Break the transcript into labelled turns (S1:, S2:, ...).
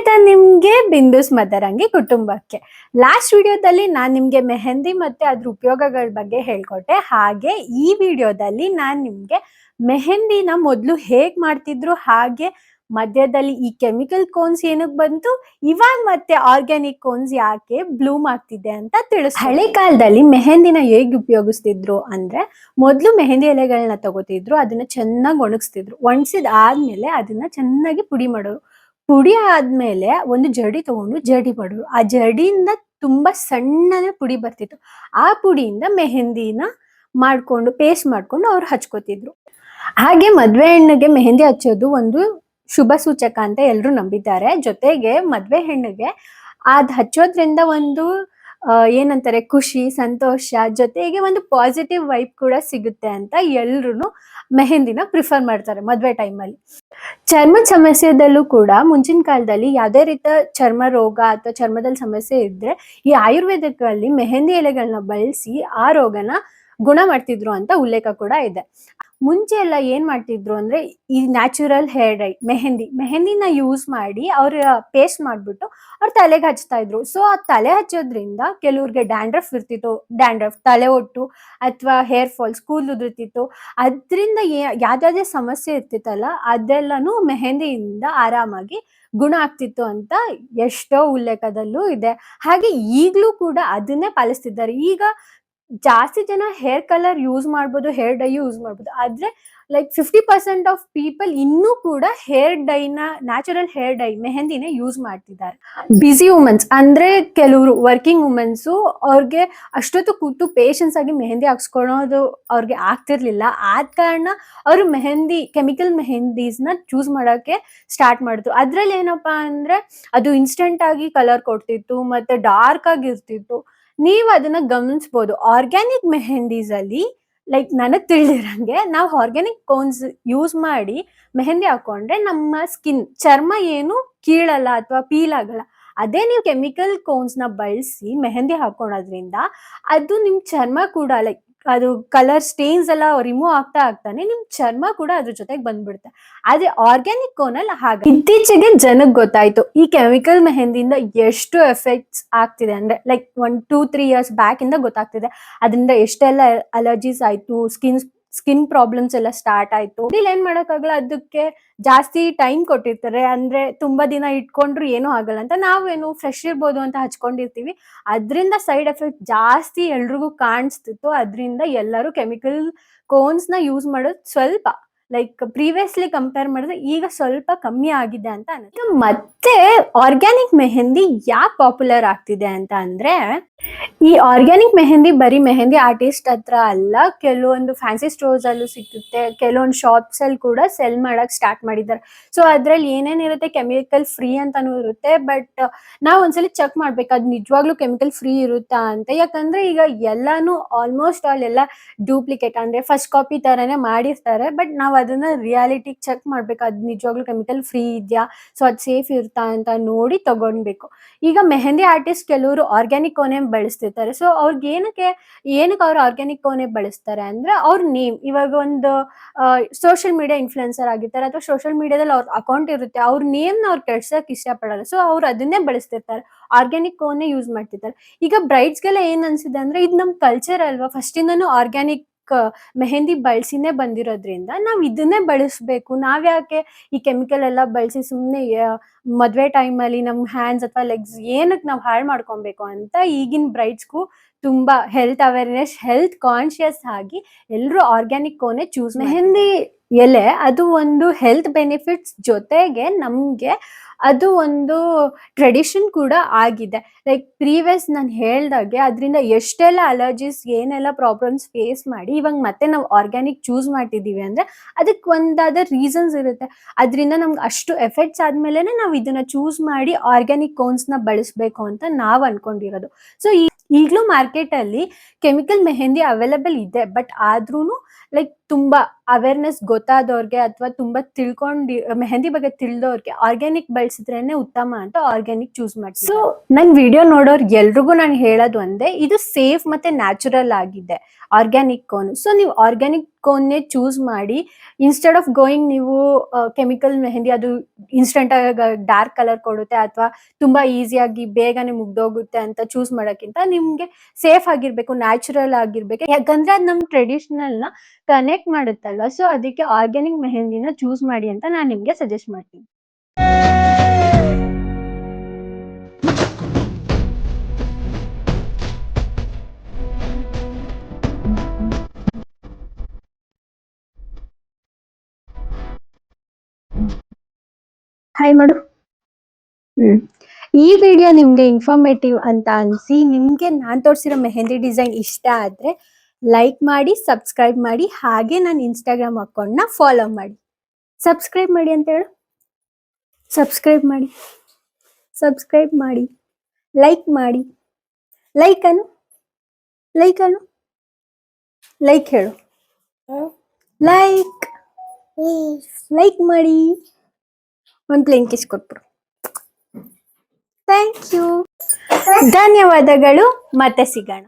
S1: ಸ್ವಾಗತ ನಿಮ್ಗೆ ಬಿಂದುಸ್ ಮದರಂಗಿ ಕುಟುಂಬಕ್ಕೆ? ಲಾಸ್ಟ್ ವಿಡಿಯೋದಲ್ಲಿ ನಾನು ನಿಮ್ಗೆ ಮೆಹಂದಿ ಮತ್ತೆ ಅದ್ರ ಉಪಯೋಗಗಳ ಬಗ್ಗೆ ಹೇಳ್ಕೊಟ್ಟೆ. ಹಾಗೆ ಈ ವಿಡಿಯೋದಲ್ಲಿ ನಾನು ನಿಮ್ಗೆ ಮೆಹಂದಿನ ಮೊದಲು ಹೇಗ್ ಮಾಡ್ತಿದ್ರು, ಹಾಗೆ ಮಧ್ಯದಲ್ಲಿ ಈ ಕೆಮಿಕಲ್ ಕೋನ್ಸ್ ಏನಕ್ಕೆ ಬಂತು, ಇವಾಗ ಮತ್ತೆ ಆರ್ಗ್ಯಾನಿಕ್ ಕೋನ್ಸ್ ಯಾಕೆ ಬ್ಲೂಮ್ ಆಗ್ತಿದೆ ಅಂತ ತಿಳಿಸ್ ಹಳೆ ಕಾಲದಲ್ಲಿ ಮೆಹಂದಿನ ಹೇಗ್ ಉಪಯೋಗಿಸ್ತಿದ್ರು ಅಂದ್ರೆ ಮೊದಲು ಮೆಹಂದಿ ಎಲೆಗಳನ್ನ ತಗೋತಿದ್ರು, ಅದನ್ನ ಚೆನ್ನಾಗಿ ಒಣಗಿಸ್ತಿದ್ರು. ಒಣಗಿಸಿದ ಆದ್ಮೇಲೆ ಅದನ್ನ ಚೆನ್ನಾಗಿ ಪುಡಿ ಮಾಡೋರು ಪುಡಿ ಆದ್ಮೇಲೆ ಒಂದು ಜಡಿ ತಗೊಂಡು ಜಡಿ ಪಡೋದು ಆ ಜಡಿಯಿಂದ ತುಂಬಾ ಸಣ್ಣದ ಪುಡಿ ಬರ್ತಿತ್ತು. ಆ ಪುಡಿಯಿಂದ ಮೆಹಂದಿನ ಮಾಡ್ಕೊಂಡು ಪೇಸ್ಟ್ ಮಾಡ್ಕೊಂಡು ಅವ್ರು ಹಚ್ಕೋತಿದ್ರು. ಹಾಗೆ ಮದ್ವೆ ಹೆಣ್ಣಿಗೆ ಮೆಹಂದಿ ಹಚ್ಚೋದು ಒಂದು ಶುಭ ಸೂಚಕ ಅಂತ ಎಲ್ಲರೂ ನಂಬಿದ್ದಾರೆ. ಜೊತೆಗೆ ಮದ್ವೆ ಹೆಣ್ಣಿಗೆ ಅದ್ ಹಚ್ಚೋದ್ರಿಂದ ಒಂದು ಏನಂತಾರೆ, ಖುಷಿ, ಸಂತೋಷ ಜೊತೆಗೆ ಒಂದು ಪಾಸಿಟಿವ್ ವೈಬ್ ಕೂಡ ಸಿಗುತ್ತೆ ಅಂತ ಎಲ್ರು ಮೆಹಂದಿನ ಪ್ರಿಫರ್ ಮಾಡ್ತಾರೆ ಮದ್ವೆ ಟೈಮಲ್ಲಿ ಚರ್ಮ ಸಮಸ್ಯೆದಲ್ಲೂ ಕೂಡ ಮುಂಚಿನ ಕಾಲದಲ್ಲಿ ಯಾವುದೇ ರೀತಿಯ ಚರ್ಮ ರೋಗ ಅಥವಾ ಚರ್ಮದಲ್ಲಿ ಸಮಸ್ಯೆ ಇದ್ರೆ ಈ ಆಯುರ್ವೇದಕ್ಕಲ್ಲಿ ಮೆಹಂದಿ ಎಲೆಗಳನ್ನ ಬಳಸಿ ಆ ರೋಗನ ಗುಣ ಮಾಡ್ತಿದ್ರು ಅಂತ ಉಲ್ಲೇಖ ಕೂಡ ಇದೆ. ಮುಂಚೆ ಎಲ್ಲ ಏನ್ ಮಾಡ್ತಿದ್ರು ಅಂದ್ರೆ ಈ ನ್ಯಾಚುರಲ್ ಹೇರ್ ಡೈ ಮೆಹಂದಿ, ಮೆಹಂದಿನ ಯೂಸ್ ಮಾಡಿ ಅವ್ರ ಪೇಸ್ಟ್ ಮಾಡ್ಬಿಟ್ಟು ಅವ್ರ ತಲೆಗೆ ಹಚ್ತಾ ಇದ್ರು. ಸೊ ಆ ತಲೆ ಹಚ್ಚೋದ್ರಿಂದ ಕೆಲವ್ರಿಗೆ ಡ್ಯಾಂಡ್ರಫ್ ಇರ್ತಿತ್ತು ಡ್ಯಾಂಡ್ರಫ್ ತಲೆ ಒಟ್ಟು ಅಥವಾ ಹೇರ್ ಫಾಲ್ಸ್ ಕೂದಲು ಉದುರ್ತಿತ್ತು. ಅದರಿಂದ ಯಾವ್ದಾವ್ದೇ ಸಮಸ್ಯೆ ಇರ್ತಿತ್ತಲ್ಲ, ಅದೆಲ್ಲನೂ ಮೆಹಂದಿಯಿಂದ ಆರಾಮಾಗಿ ಗುಣ ಆಗ್ತಿತ್ತು ಅಂತ ಎಷ್ಟೋ ಉಲ್ಲೇಖದಲ್ಲೂ ಇದೆ. ಹಾಗೆ ಈಗಲೂ ಕೂಡ ಅದನ್ನೇ ಪಾಲಿಸ್ತಿದ್ದಾರೆ. ಈಗ ಜಾಸ್ತಿ ಜನ ಹೇರ್ ಕಲರ್ ಯೂಸ್ ಮಾಡ್ಬೋದು ಹೇರ್ ಡೈ ಯೂಸ್ ಮಾಡ್ಬೋದು. ಆದ್ರೆ like fifty percent of people ಇನ್ನೂ ಕೂಡ ಹೇರ್ ಡೈನ ನ್ಯಾಚುರಲ್ ಹೇರ್ ಡೈ ಮೆಹಂದಿನ ಯೂಸ್ ಮಾಡ್ತಿದ್ದಾರೆ. ಬಿಸಿ ವುಮೆನ್ಸ್ ಅಂದ್ರೆ ಕೆಲವರು ವರ್ಕಿಂಗ್ ವುಮೆನ್ಸು ಅವ್ರಿಗೆ ಅಷ್ಟೊತ್ತು ಕೂತು ಪೇಷನ್ಸ್ ಆಗಿ ಮೆಹಂದಿ ಹಾಕ್ಸ್ಕೊಳೋದು ಅವ್ರಿಗೆ ಆಗ್ತಿರ್ಲಿಲ್ಲ. ಆದ ಕಾರಣ ಅವರು ಮೆಹಂದಿ ಕೆಮಿಕಲ್ ಮೆಹಂದೀಸ್ನ ಚೂಸ್ ಮಾಡೋಕೆ ಸ್ಟಾರ್ಟ್ ಮಾಡಿದ್ರು. ಅದ್ರಲ್ಲಿ ಏನಪ್ಪಾ ಅಂದ್ರೆ ಅದು ಇನ್ಸ್ಟೆಂಟ್ ಆಗಿ ಕಲರ್ ಕೊಡ್ತಿತ್ತು, ಮತ್ತೆ ಡಾರ್ಕ್ ಆಗಿರ್ತಿತ್ತು. ನೀವು ಅದನ್ನ ಗಮನಿಸ್ಬೋದು. ಆರ್ಗ್ಯಾನಿಕ್ ಮೆಹಂದೀಸ್ ಅಲ್ಲಿ ಲೈಕ್ ನನಗೆ ತಿಳಿದಿರಂಗೆ ನಾವು ಆರ್ಗ್ಯಾನಿಕ್ ಕೋನ್ಸ್ ಯೂಸ್ ಮಾಡಿ ಮೆಹಂದಿ ಹಾಕೊಂಡ್ರೆ ನಮ್ಮ ಸ್ಕಿನ್ ಚರ್ಮ ಏನು ಕೀಳಲ್ಲ ಅಥವಾ ಪೀಲ್ ಆಗಲ್ಲ ಅದೇ ನೀವು ಕೆಮಿಕಲ್ ಕೋನ್ಸ್ನ ಬಳಸಿ ಮೆಹಂದಿ ಹಾಕೊಳೋದ್ರಿಂದ ಅದು ನಿಮ್ಮ ಚರ್ಮ ಕೂಡ ಲೈಕ್ ಅದು ಕಲರ್ ಸ್ಟೇನ್ಸ್ ಎಲ್ಲ ರಿಮೂವ್ ಆಗ್ತಾ ಆಗ್ತಾನೆ, ನಿಮ್ ಚರ್ಮ ಕೂಡ ಅದ್ರ ಜೊತೆಗೆ ಬಂದ್ಬಿಡುತ್ತೆ. ಆದ್ರೆ ಆರ್ಗ್ಯಾನಿಕ್ ಕೋನಲ್ಲಿ ಹಾಗೆ. ಇತ್ತೀಚೆಗೆ ಜನಕ್ಕೆ ಗೊತ್ತಾಯ್ತು, ಈ ಕೆಮಿಕಲ್ ಮೆಹಂದಿಯಿಂದ ಎಷ್ಟು ಎಫೆಕ್ಟ್ಸ್ ಆಗ್ತಿದೆ ಅಂದ್ರೆ like one two three years back ಇಂದ ಗೊತ್ತಾಗ್ತಿದೆ. ಅದರಿಂದ ಎಷ್ಟೆಲ್ಲ ಅಲರ್ಜೀಸ್ ಆಯ್ತು ಸ್ಕಿನ್ ಸ್ಕಿನ್ ಪ್ರಾಬ್ಲಮ್ಸ್ ಎಲ್ಲ ಸ್ಟಾರ್ಟ್ ಆಯ್ತು. ಇಲ್ಲಿ ಏನ್ ಮಾಡಕ್ಕಾಗಲ್ಲ, ಅದಕ್ಕೆ ಜಾಸ್ತಿ ಟೈಮ್ ಕೊಟ್ಟಿರ್ತಾರೆ. ಅಂದ್ರೆ ತುಂಬಾ ದಿನ ಇಟ್ಕೊಂಡ್ರು ಏನೂ ಆಗಲ್ಲ ಅಂತ. ನಾವೇನು ಫ್ರೆಶ್ ಇರ್ಬೋದು ಅಂತ ಹಚ್ಕೊಂಡಿರ್ತೀವಿ. ಅದರಿಂದ ಸೈಡ್ ಎಫೆಕ್ಟ್ ಜಾಸ್ತಿ ಎಲ್ರಿಗೂ ಕಾಣಿಸ್ತಿತ್ತು. ಅದರಿಂದ ಎಲ್ಲರೂ ಕೆಮಿಕಲ್ ಕೋನ್ಸ್ನ ಯೂಸ್ ಮಾಡೋದು ಸ್ವಲ್ಪ ಲೈಕ್ ಪ್ರೀವಿಯಸ್ಲಿ ಕಂಪೇರ್ ಮಾಡಿದ್ರೆ ಈಗ ಸ್ವಲ್ಪ ಕಮ್ಮಿ ಆಗಿದೆ ಅಂತ ಅನ್ನಿಸ್ತು ಮತ್ತೆ ಆರ್ಗ್ಯಾನಿಕ್ ಮೆಹಂದಿ ಯಾಕೆ ಪಾಪ್ಯುಲರ್ ಆಗ್ತಿದೆ ಅಂತ ಅಂದ್ರೆ, ಈ ಆರ್ಗ್ಯಾನಿಕ್ ಮೆಹಂದಿ ಬರೀ ಮೆಹಂದಿ ಆರ್ಟಿಸ್ಟ್ ಹತ್ರ ಅಲ್ಲ, ಕೆಲವೊಂದು ಫ್ಯಾನ್ಸಿ ಸ್ಟೋರ್ಸ್ ಅಲ್ಲೂ ಸಿಕ್ಕುತ್ತೆ ಕೆಲವೊಂದು ಶಾಪ್ಸ್ ಅಲ್ಲಿ ಕೂಡ ಸೆಲ್ ಮಾಡಕ್ ಸ್ಟಾರ್ಟ್ ಮಾಡಿದ್ದಾರೆ. ಸೊ ಅದ್ರಲ್ಲಿ ಏನೇನಿರುತ್ತೆ ಕೆಮಿಕಲ್ ಫ್ರೀ ಅಂತಾನೂ ಇರುತ್ತೆ ಬಟ್ ನಾವ್ ಒಂದ್ಸಲಿ ಚೆಕ್ ಮಾಡ್ಬೇಕು, ಅದು ನಿಜವಾಗ್ಲೂ ಕೆಮಿಕಲ್ ಫ್ರೀ ಇರುತ್ತಾ ಅಂತ. ಯಾಕಂದ್ರೆ ಈಗ ಎಲ್ಲಾನು ಆಲ್ಮೋಸ್ಟ್ ಆಲ್ ಎಲ್ಲ ಡೂಪ್ಲಿಕೇಟ್ ಅಂದ್ರೆ ಫಸ್ಟ್ ಕಾಪಿ ತರನೇ ಮಾಡಿರ್ತಾರೆ ಬಟ್ ನಾವು ಅದನ್ನ ರಿಯಾಲಿಟಿ ಚೆಕ್ ಮಾಡ್ಬೇಕು. ಅದು ನಿಜವಾಗ್ಲೂ ಕೆಮಿಕಲ್ ಫ್ರೀ ಇದೆಯಾ? ಸೊ ಅದು ಸೇಫ್ ಇರುತ್ತಾ ಅಂತ ನೋಡಿ ತಗೊಳ್ಬೇಕು ಈಗ ಮೆಹಂದಿ ಆರ್ಟಿಸ್ಟ್ ಕೆಲವರು ಆರ್ಗ್ಯಾನಿಕ್ ಕೋನೆ ಬಳಸ್ತಿರ್ತಾರೆ. ಸೊ ಅವ್ರಿಗೆ ಏನಕ್ಕೆ ಏನಕ್ಕೆ ಅವ್ರು ಆರ್ಗ್ಯಾನಿಕ್ ಕೋನೆ ಬಳಸ್ತಾರೆ ಅಂದ್ರೆ ಅವ್ರ ನೇಮ್ ಇವಾಗ ಒಂದು ಸೋಷಿಯಲ್ ಮೀಡಿಯಾ ಇನ್ಫ್ಲುಯೆನ್ಸರ್ ಆಗಿರ್ತಾರೆ ಅಥವಾ ಸೋಷಿಯಲ್ ಮೀಡಿಯಾದಲ್ಲಿ ಅವ್ರ ಅಕೌಂಟ್ ಇರುತ್ತೆ, ಅವ್ರ ನೇಮ್ನ ಅವ್ರು ಕೆಡ್ಸಕ್ ಇಷ್ಟಪಡಲ್ಲ. ಸೊ ಅವ್ರು ಅದನ್ನೇ ಬಳಸ್ತಿರ್ತಾರೆ. ಆರ್ಗ್ಯಾನಿಕ್ ಕೋನೆ ಯೂಸ್ ಮಾಡ್ತಿರ್ತಾರೆ. ಈಗ ಬ್ರೈಡ್ಸ್ಗೆಲ್ಲ ಏನ್ ಅನ್ಸಿದೆ ಅಂದ್ರೆ, ಇದು ನಮ್ ಕಲ್ಚರ್ ಅಲ್ವಾ? ಫಸ್ಟ್ ಇಂದನೂ ಆರ್ಗ್ಯಾನಿಕ್ ಮೆಹಂದಿ ಬಳಸಿನೇ ಬಂದಿರೋದ್ರಿಂದ ನಾವು ಇದನ್ನೇ ಬಳಸ್ಬೇಕು. ನಾವ್ಯಾಕೆ ಈ ಕೆಮಿಕಲ್ ಎಲ್ಲ ಬಳಸಿ ಸುಮ್ಮನೆ ಮದುವೆ ಟೈಮಲ್ಲಿ ನಮ್ಮ ಹ್ಯಾಂಡ್ಸ್ ಅಥವಾ ಲೆಗ್ಸ್ ಏನಕ್ಕೆ ನಾವು ಹಾಳು ಮಾಡ್ಕೊಬೇಕು ಅಂತ ಈಗಿನ ಬ್ರೈಡ್ಸ್ಗೂ ತುಂಬಾ ಹೆಲ್ತ್ ಅವೇರ್ನೆಸ್ ಹೆಲ್ತ್ ಕಾನ್ಶಿಯಸ್ ಆಗಿ ಎಲ್ಲರೂ ಆರ್ಗ್ಯಾನಿಕ್ ಕೋನೆ ಚೂಸ್ ಮೆಹಂದಿ ಎಲೆ ಅದು ಒಂದು ಹೆಲ್ತ್ ಬೆನಿಫಿಟ್ಸ್ ಜೊತೆಗೆ ನಮ್ಗೆ ಅದು ಒಂದು ಟ್ರೆಡಿಷನ್ ಕೂಡ ಆಗಿದೆ. ಲೈಕ್ ಪ್ರೀವಿಯಸ್ ನಾನು ಹೇಳ್ದಾಗೆ ಅದರಿಂದ ಎಷ್ಟೆಲ್ಲ ಅಲರ್ಜೀಸ್ ಏನೆಲ್ಲ ಪ್ರಾಬ್ಲಮ್ಸ್ ಫೇಸ್ ಮಾಡಿ ಇವಾಗ ಮತ್ತೆ ನಾವು ಆರ್ಗ್ಯಾನಿಕ್ ಚೂಸ್ ಮಾಡ್ತಿದ್ದೀವಿ ಅಂದ್ರೆ ಅದಕ್ಕೆ ಒಂದಾದ ರೀಸನ್ಸ್ ಇರುತ್ತೆ. ಅದರಿಂದ ನಮ್ಗೆ ಅಷ್ಟು ಎಫೆಕ್ಟ್ಸ್ ಆದ್ಮೇಲೆ ನಾವು ಇದನ್ನ ಚೂಸ್ ಮಾಡಿ ಆರ್ಗ್ಯಾನಿಕ್ ಕೋನ್ಸ್ನ ಬಳಸಬೇಕು ಅಂತ ನಾವು ಅನ್ಕೊಂಡಿರೋದು. ಸೊ ಈಗಲೂ ಮಾರ್ಕೆಟ್ ಅಲ್ಲಿ ಕೆಮಿಕಲ್ ಮೆಹಂದಿ ಅವೈಲಬಲ್ ಇದೆ. ಬಟ್ ಆದ್ರೂ ಲೈಕ್ ತುಂಬಾ ಅವೇರ್ನೆಸ್ ಗೊತ್ತಾದವ್ರಿಗೆ ಅಥವಾ ತುಂಬಾ ತಿಳ್ಕೊಂಡಿ ಮೆಹಂದಿ ಬಗ್ಗೆ ತಿಳಿದವ್ರಿಗೆ ಆರ್ಗ್ಯಾನಿಕ್ ಬಳಸಿದ್ರೇನೆ ಉತ್ತಮ ಅಂತ ಆರ್ಗ್ಯಾನಿಕ್ ಚೂಸ್ ಮಾಡಿ ಸೊ ನನ್ ವಿಡಿಯೋ ನೋಡೋರ್ ಎಲ್ರಿಗೂ ನಾನು ಹೇಳೋದು ಒಂದೇ ಇದು ಸೇಫ್ ಮತ್ತೆ ನ್ಯಾಚುರಲ್ ಆಗಿದೆ ಆರ್ಗ್ಯಾನಿಕ್ ಕೋನ್ ಸೊ ನೀವು ಆರ್ಗ್ಯಾನಿಕ್ ಕೋನ್ನೇ ಚೂಸ್ ಮಾಡಿ ಇನ್ಸ್ಟೆಡ್ ಆಫ್ ಗೋಯಿಂಗ್ ನೀವು ಕೆಮಿಕಲ್ ಮೆಹಂದಿ ಅದು ಇನ್ಸ್ಟೆಂಟ್ ಆಗಿ ಡಾರ್ಕ್ ಕಲರ್ ಕೊಡುತ್ತೆ ಅಥವಾ ತುಂಬಾ ಈಸಿಯಾಗಿ ಬೇಗನೆ ಮುಗ್ದೋಗುತ್ತೆ ಅಂತ ಚೂಸ್ ಮಾಡೋಕ್ಕಿಂತ ನಿಮ್ಗೆ ಸೇಫ್ ಆಗಿರ್ಬೇಕು ನ್ಯಾಚುರಲ್ ಆಗಿರ್ಬೇಕು. ಯಾಕಂದ್ರೆ ಅದು ನಮ್ ಟ್ರೆಡಿಷನಲ್ನ ಕನೆಕ್ಟ್ ಮಾಡುತ್ತಲ್ವಾ ಸೊ ಅದಕ್ಕೆ ಆರ್ಗ್ಯಾನಿಕ್ ಮೆಹಂದಿನ ಚೂಸ್ ಮಾಡಿ ಅಂತ ನಾನು ನಿಮ್ಗೆ ಸಜೆಸ್ಟ್ ಮಾಡ್ತೀನಿ. ಹಾಯ್ ಮಾಡು ಹ್ಮ್. ಈ ವಿಡಿಯೋ ನಿಮ್ಗೆ ಇನ್ಫಾರ್ಮೇಟಿವ್ ಅಂತ ಅನ್ಸಿ ನಿಮ್ಗೆ ನಾನ್ ತೋರಿಸಿರೋ ಮೆಹಂದಿ ಡಿಸೈನ್ ಇಷ್ಟ ಆದ್ರೆ ಲೈಕ್ ಮಾಡಿ ಸಬ್ಸ್ಕ್ರೈಬ್ ಮಾಡಿ, ಹಾಗೆ ನನ್ನ ಇನ್ಸ್ಟಾಗ್ರಾಮ್ ಅಕೌಂಟ್ನ ಫಾಲೋ ಮಾಡಿ. ಸಬ್ಸ್ಕ್ರೈಬ್ ಮಾಡಿ ಅಂತ ಹೇಳು. ಸಬ್ಸ್ಕ್ರೈಬ್ ಮಾಡಿ. ಸಬ್ಸ್ಕ್ರೈಬ್ ಮಾಡಿ. ಲೈಕ್ ಮಾಡಿ. ಲೈಕ್ ಅನು ಲೈಕ್ ಅನು ಲೈಕ್ ಹೇಳು. ಲೈಕ್ ಲೈಕ್ ಮಾಡಿ. ಒಂದು ಲಿಂಕ್ ಇಸ್ಕೊಟ್ಬಿಡು ಥ್ಯಾಂಕ್ ಯು ಧನ್ಯವಾದಗಳು. ಮತ್ತೆ ಸಿಗೋಣ.